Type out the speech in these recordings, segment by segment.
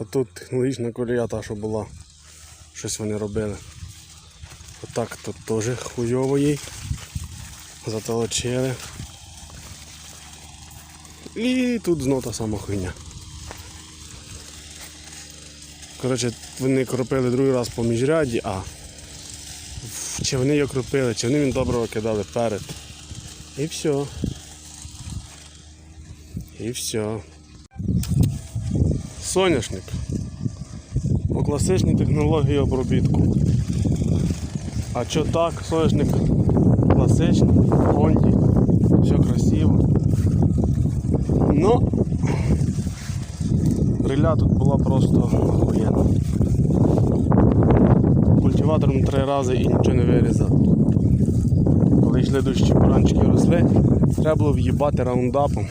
А тут технологічна колія та, що була. Щось вони робили. Отак тут теж хуйово їй. Затолочили. І тут знов та сама хуйня. Коротше, вони кропили другий раз по міжряді, а чи вони його кропили, чи вони він добре кидали перед. І все. І все. Соняшник. По класичній технології обробітку. А що так, соняшник класичний, Хонді, все красиво. Ну, риля тут була просто охуєнна. Культиватором три рази і нічого не вирізав. Коли йшли дощі буранчики росли, треба було в'їбати раундапом.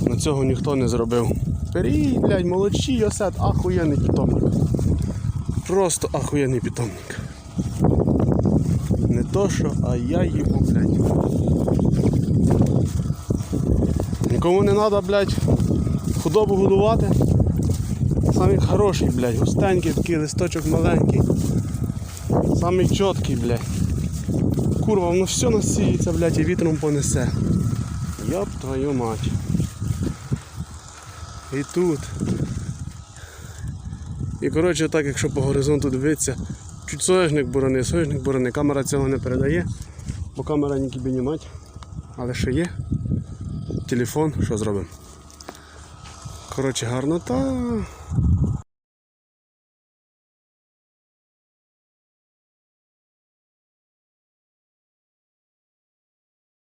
На цього ніхто не зробив. Перій, блядь, молодші, осет, ахуєнний питомник. Просто ахуєнний питомник. Не то що, а я їбу, блядь. Нікому не треба, блядь, худобу годувати. Самий хороший, блядь, густенький, такий листочок маленький. Самий чіткий, блядь. Курва, воно все насіється, блядь, і вітром понесе. Йоп твою мать. І тут. І коротше, так якщо по горизонту дивитися, чуть соняшник борони, соняшник борони, камера цього не передає, бо камера не кібінімать. Але ще є. Телефон, що зробимо? Коротше, гарнота.